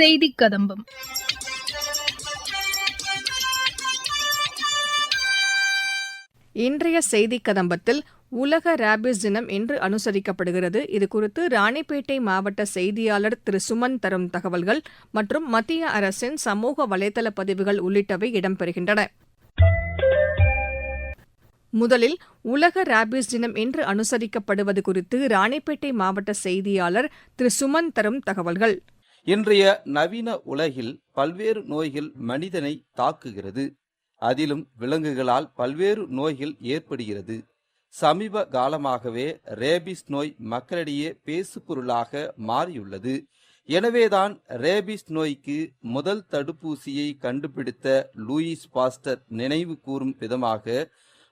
செய்தி கதம்பம் இன்றைய செய்தி கதம்பத்தில் உலக ரேபிஸ் தினம் இன்று அனுசரிக்கப்படுகிறது. இது குறித்து ராணிப்பேட்டை மாவட்ட செய்தியாளர் திரு சுமன் தரும் தகவல்கள் மற்றும் மத்திய அரசின் சமூக வலைதள பதிவுகள் உள்ளிட்டவை இடம்பெறுகின்றன. முதலில் உலக ரேபிஸ் தினம் இன்று அனுசரிக்கப்படுவது குறித்து ராணிப்பேட்டை மாவட்ட செய்தியாளர் திரு சுமன் தரும் தகவல்கள். இன்றைய நவீன உலகில் பல்வேறு நோய்கள் மனிதனை தாக்குகிறது. அதிலும் விலங்குகளால் பல்வேறு நோய்கள் ஏற்படுகிறது. சமீப காலமாகவே ரேபிஸ் நோய் மக்களிடையே பேசுபொருளாக மாறியுள்ளது. எனவேதான் ரேபிஸ் நோய்க்கு முதல் தடுப்பூசியை கண்டுபிடித்த லூயிஸ் பாஸ்டர் நினைவு கூறும் விதமாக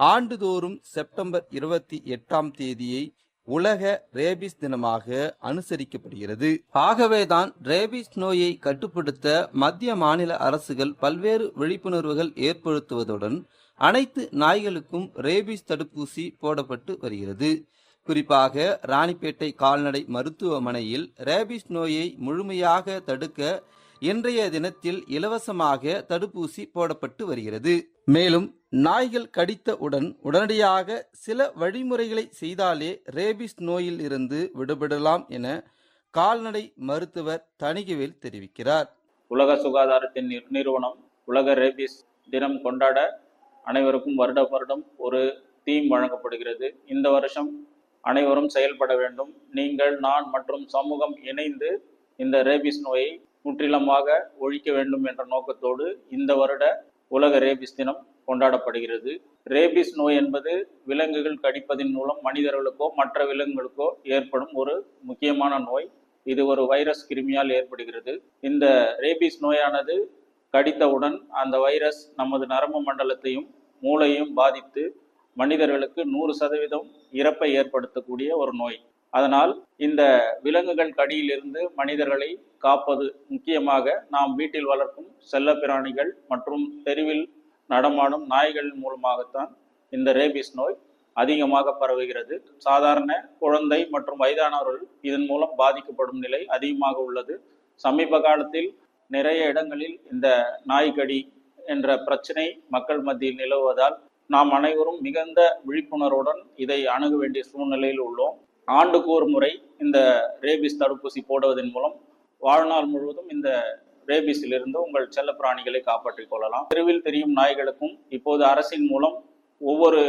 ஆண்டுதோறும் செப்டம்பர் இருபத்தி எட்டாம் தேதியை உலக ரேபிஸ் தினமாக அனுசரிக்கப்படுகிறது. ஆகவேதான் ரேபிஸ் நோயை கட்டுப்படுத்த மத்திய மாநில அரசுகள் பல்வேறு விழிப்புணர்வுகள் ஏற்படுத்துவதுடன் அனைத்து நாய்களுக்கும் ரேபிஸ் தடுப்பூசி போடப்பட்டு வருகிறது. குறிப்பாக ராணிப்பேட்டை கால்நடை மருத்துவமனையில் ரேபிஸ் நோயை முழுமையாக தடுக்க இன்றைய தினத்தில் இலவசமாக தடுப்பூசி போடப்பட்டு வருகிறது. மேலும் நாய்கள் கடித்தவுடன் உடனடியாக சில வழிமுறைகளை செய்தாலே ரேபிஸ் நோயில் இருந்து விடுபடலாம் என கால்நடை மருத்துவர் தணிகவேல் தெரிவிக்கிறார். உலக சுகாதாரத்தின் நிறுவனம் உலக ரேபிஸ் தினம் கொண்டாட அனைவருக்கும் வருட வருடம் ஒரு தீம் வழங்கப்படுகிறது. இந்த வருஷம் அனைவரும் செயல்பட வேண்டும். நீங்கள் நான் மற்றும் சமூகம் இணைந்து இந்த ரேபிஸ் நோயை முற்றிலுமாக ஒழிக்க வேண்டும் என்ற நோக்கத்தோடு இந்த வருட உலக ரேபிஸ் தினம் கொண்டாடப்படுகிறது. ரேபிஸ் நோய் என்பது விலங்குகள் கடிப்பதின் மூலம் மனிதர்களுக்கோ மற்ற விலங்குகளுக்கோ ஏற்படும் ஒரு முக்கியமான நோய். இது ஒரு வைரஸ் கிருமியால் ஏற்படுகிறது. இந்த ரேபிஸ் நோயானது கடித்தவுடன் அந்த வைரஸ் நமது நரம்பு மண்டலத்தையும் மூளையும் பாதித்து மனிதர்களுக்கு நூறு சதவீதம் இறப்பை ஏற்படுத்தக்கூடிய ஒரு நோய். அதனால் இந்த விலங்குகள் கடியிலிருந்து மனிதர்களை காப்பது முக்கியமாக நாம் வீட்டில் வளர்க்கும் செல்லப்பிராணிகள் மற்றும் தெருவில் நடமாடும் நாய்கள் மூலமாகத்தான் இந்த ரேபிஸ் நோய் அதிகமாக பரவுகிறது. சாதாரண குழந்தை மற்றும் வயதானவர்கள் இதன் மூலம் பாதிக்கப்படும் நிலை அதிகமாக உள்ளது. சமீப காலத்தில் நிறைய இடங்களில் இந்த நாய்க்கடி என்ற பிரச்சனை மக்கள் மத்தியில் நிலவுவதால் நாம் அனைவரும் மிகுந்த விழிப்புணர்வுடன் இதை அணுக வேண்டிய சூழ்நிலையில் உள்ளோம். ஆண்டுக்கு ஒரு முறை இந்த ரேபிஸ் தடுப்பூசி போடுவதன் மூலம் வாழ்நாள் முழுவதும் இந்த ரேபிஸிலிருந்து உங்கள் செல்ல பிராணிகளை காப்பாற்றிக் கொள்ளலாம். தெருவில் தெரியும் நாய்களுக்கும் இப்போது அரசின் மூலம் ஒவ்வொரு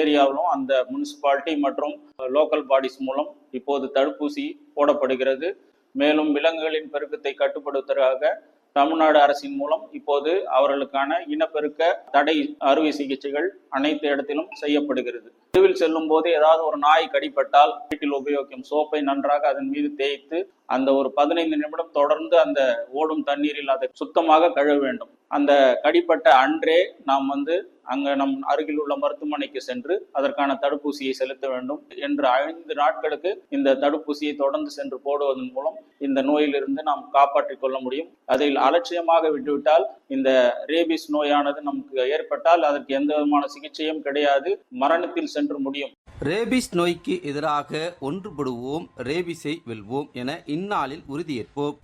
ஏரியாவிலும் அந்த முனிசிபாலிட்டி மற்றும் லோக்கல் பாடிஸ் மூலம் இப்போது தடுப்பூசி போடப்படுகிறது. மேலும் விலங்குகளின் பெருக்கத்தை கட்டுப்படுத்துவதற்காக தமிழ்நாடு அரசின் மூலம் இப்போது அவர்களுக்கான இனப்பெருக்க தடை அறுவை சிகிச்சைகள் அனைத்து இடத்திலும் செய்யப்படுகிறது. தெருவில் செல்லும் போது ஏதாவது ஒரு நாய் கடிப்பட்டால் வீட்டில் உபயோகிக்கும் சோப்பை நன்றாக அதன் மீது தேய்த்து அந்த ஒரு பதினைந்து நிமிடம் தொடர்ந்து அந்த ஓடும் தண்ணீரில் அதை சுத்தமாக கழுவ வேண்டும். அந்த கடிப்பட்ட அன்றே நாம் வந்து அங்க நம் அருகில் உள்ள மருத்துவமனைக்கு சென்று அதற்கான தடுப்பூசியை செலுத்த வேண்டும் என்று ஐந்து நாட்களுக்கு இந்த தடுப்பூசியை தொடர்ந்து சென்று போடுவதன் மூலம் இந்த நோயிலிருந்து நாம் காப்பாற்றிக் கொள்ள முடியும். அதில் அலட்சியமாக விட்டுவிட்டால் இந்த ரேபிஸ் நோயானது நமக்கு ஏற்பட்டால் அதற்கு எந்த விதமான சிகிச்சையும் கிடையாது. மரணத்தில் சென்று முடியும். ரேபிஸ் நோய்க்கு எதிராக ஒன்றுபடுவோம் ரேபிஸை வெல்வோம் என இந்நாளில் உறுதியேற்போம்.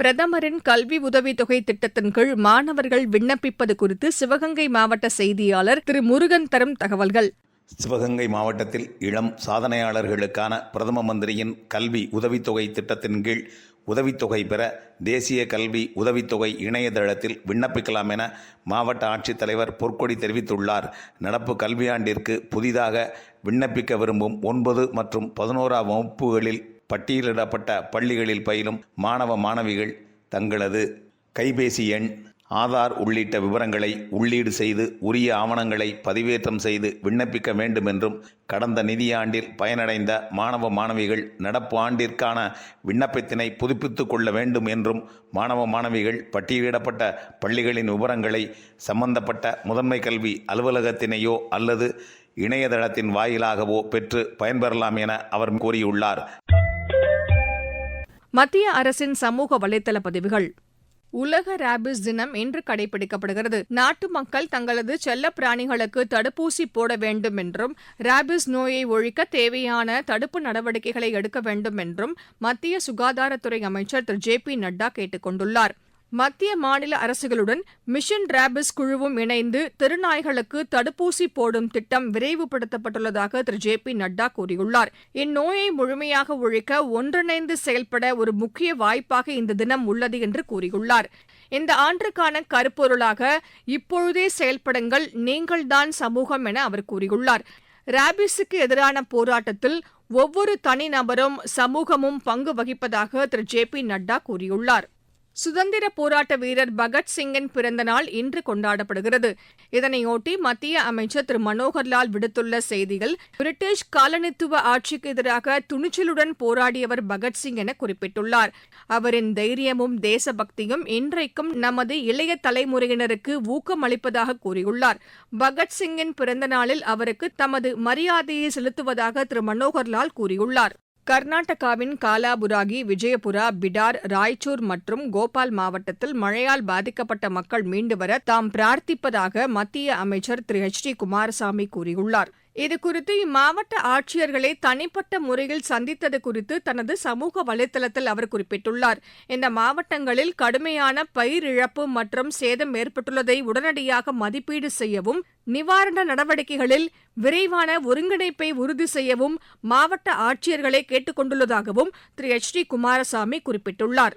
பிரதமரின் கல்வி உதவித்தொகை திட்டத்தின் கீழ் மாணவர்கள் விண்ணப்பிப்பது குறித்து சிவகங்கை மாவட்ட செய்தியாளர் திரு முருகன் தரும் தகவல்கள். சிவகங்கை மாவட்டத்தில் இளம் சாதனையாளர்களுக்கான பிரதம மந்திரியின் கல்வி உதவித்தொகை திட்டத்தின் கீழ் உதவித்தொகை பெற தேசிய கல்வி உதவித்தொகை இணையதளத்தில் விண்ணப்பிக்கலாம் என மாவட்ட ஆட்சித்தலைவர் பொற்கொடி தெரிவித்துள்ளார். நடப்பு கல்வியாண்டிற்கு புதிதாக விண்ணப்பிக்க விரும்பும் ஒன்பது மற்றும் பதினோராம் வகுப்புகளில் பட்டியலிடப்பட்ட பள்ளிகளில் பயிலும் மாணவ மாணவிகள் தங்களது கைபேசி எண் ஆதார் உள்ளிட்ட விவரங்களை உள்ளீடு செய்து உரிய ஆவணங்களை பதிவேற்றம் செய்து விண்ணப்பிக்க வேண்டும் என்றும் கடந்த நிதியாண்டில் பயனடைந்த மாணவ மாணவிகள் நடப்பு ஆண்டிற்கான விண்ணப்பத்தினை புதுப்பித்து கொள்ள வேண்டும் என்றும் மாணவ மாணவிகள் பட்டியலிடப்பட்ட பள்ளிகளின் விவரங்களை சம்பந்தப்பட்ட முதன்மை கல்வி அலுவலகத்தினையோ அல்லது இணையதளத்தின் வாயிலாகவோ பெற்று பயன்பெறலாம் என அவர் கூறியுள்ளார். மத்திய அரசின் சமூக வலைதள பதிவுகள். உலக ரேபிஸ் தினம் இன்று கடைபிடிக்கப்படுகிறது. நாட்டு மக்கள் தங்களது செல்ல பிராணிகளுக்கு தடுப்பூசி போட வேண்டும் என்றும் ரேபிஸ் நோயை ஒழிக்க தேவையான தடுப்பு நடவடிக்கைகளை எடுக்க வேண்டும் என்றும் மத்திய சுகாதாரத்துறை அமைச்சர் திரு ஜே பி நட்டா கேட்டுக் கொண்டுள்ளாா் மத்திய மாநில அரசுகளுடன் மிஷன் ரேபிஸ் குழுவும் இணைந்து திருநாய்களுக்கு தடுப்பூசி போடும் திட்டம் விரைவுபடுத்தப்பட்டுள்ளதாக திரு. ஜே. பி. நட்டா கூறியுள்ளார். இந்நோயை முழுமையாக ஒழிக்க ஒன்றிணைந்து செயல்பட ஒரு முக்கிய வாய்ப்பாக இந்த தினம் உள்ளது என்று கூறியுள்ளார். இந்த ஆண்டுக்கான கருப்பொருளாக இப்பொழுதே செயல்படுங்கள் நீங்கள்தான் சமூகம் என அவர் கூறியுள்ளார். ராபிஸுக்கு எதிரான போராட்டத்தில் ஒவ்வொரு தனிநபரும் சமூகமும் பங்கு வகிப்பதாக திரு. ஜே. பி. நட்டா கூறியுள்ளார். சுதந்திர போராட்ட வீரர் பகத்சிங்கின் பிறந்த நாள் இன்று கொண்டாடப்படுகிறது. இதனையொட்டி மத்திய அமைச்சர் திரு மனோகர்லால் விடுத்துள்ள செய்தியில் பிரிட்டிஷ் காலனித்துவ ஆட்சிக்கு எதிராக துணிச்சலுடன் போராடியவர் பகத்சிங் என குறிப்பிட்டுள்ளார். அவரின் தைரியமும் தேசபக்தியும் இன்றைக்கும் நமது இளைய தலைமுறையினருக்கு ஊக்கம் அளிப்பதாக கூறியுள்ளார். பகத்சிங்கின் பிறந்த நாளில் அவருக்கு தமது மரியாதையை செலுத்துவதாக திரு மனோகர்லால் கூறியுள்ளார். கர்நாடகாவின் காலாபுராகி விஜயபுரா பிடார் ராய்ச்சூர் மற்றும் கோபால் மாவட்டத்தில் மழையால் பாதிக்கப்பட்ட மக்கள் மீண்டு வர தாம் பிரார்த்திப்பதாக மத்திய அமைச்சர் திரு எச். டி. குமாரசாமி கூறியுள்ளார். இதுகுறித்து இம்மாவட்ட ஆட்சியர்களை தனிப்பட்ட முறையில் சந்தித்தது குறித்து தனது சமூக வலைதளத்தில் அவர் குறிப்பிட்டுள்ளார். இந்த மாவட்டங்களில் கடுமையான பயிர் இழப்பு மற்றும் சேதம் ஏற்பட்டுள்ளதை உடனடியாக மதிப்பீடு செய்யவும் நிவாரண நடவடிக்கைகளில் விரைவான ஒருங்கிணைப்பை உறுதி செய்யவும் மாவட்ட ஆட்சியர்களை கேட்டுக் கொண்டுள்ளதாகவும் திரு. எச். டி. குமாரசாமி குறிப்பிட்டுள்ளார்.